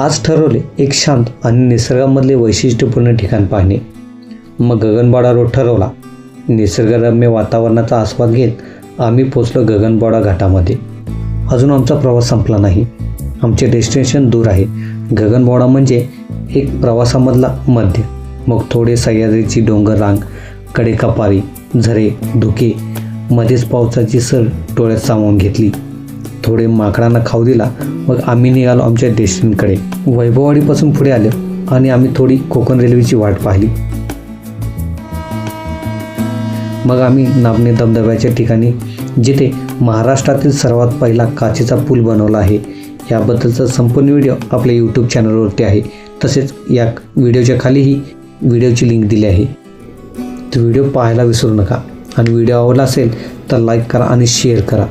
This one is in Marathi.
आज ठरवले एक शांत आणि निसर्गामधले वैशिष्ट्यपूर्ण ठिकाण पाहणे. मग गगनबाडा रोड ठरवला. निसर्गरम्य वातावरणाचा आस्वाद घेत आम्ही पोचलो गगनबाडा घाटामध्ये. अजून आमचा प्रवास संपला नाही. आमचे डेस्टिनेशन दूर आहे. गगनबाडा म्हणजे एक प्रवासामधला मध्य. मग थोडे सह्याद्रीची डोंगर रांगकडे कपारी झरे धुके मध्येच पावसाची सर डोळ्यात सामावून घेतली. थोडे माकडांना खाऊ दिला. मग आम्ही निघालो आमच्या डेस्टिनीकडे वैभववाडीपासून पुढे आलो आणि आम्ही थोडी कोकण रेल्वेची वाट पाहिली. मग आम्ही नामने धबधब्याच्या ठिकाणी जिथे महाराष्ट्रातील सर्वात पहिला काचेचा पूल बनवला आहे याबद्दलचा संपूर्ण व्हिडिओ आपल्या यूट्यूब चॅनलवरती आहे. तसेच या व्हिडिओच्या खालीही व्हिडिओची लिंक दिली आहे. तो व्हिडिओ पाहायला विसरू नका. आणि व्हिडिओ आवडला असेल तर लाईक करा आणि शेअर करा.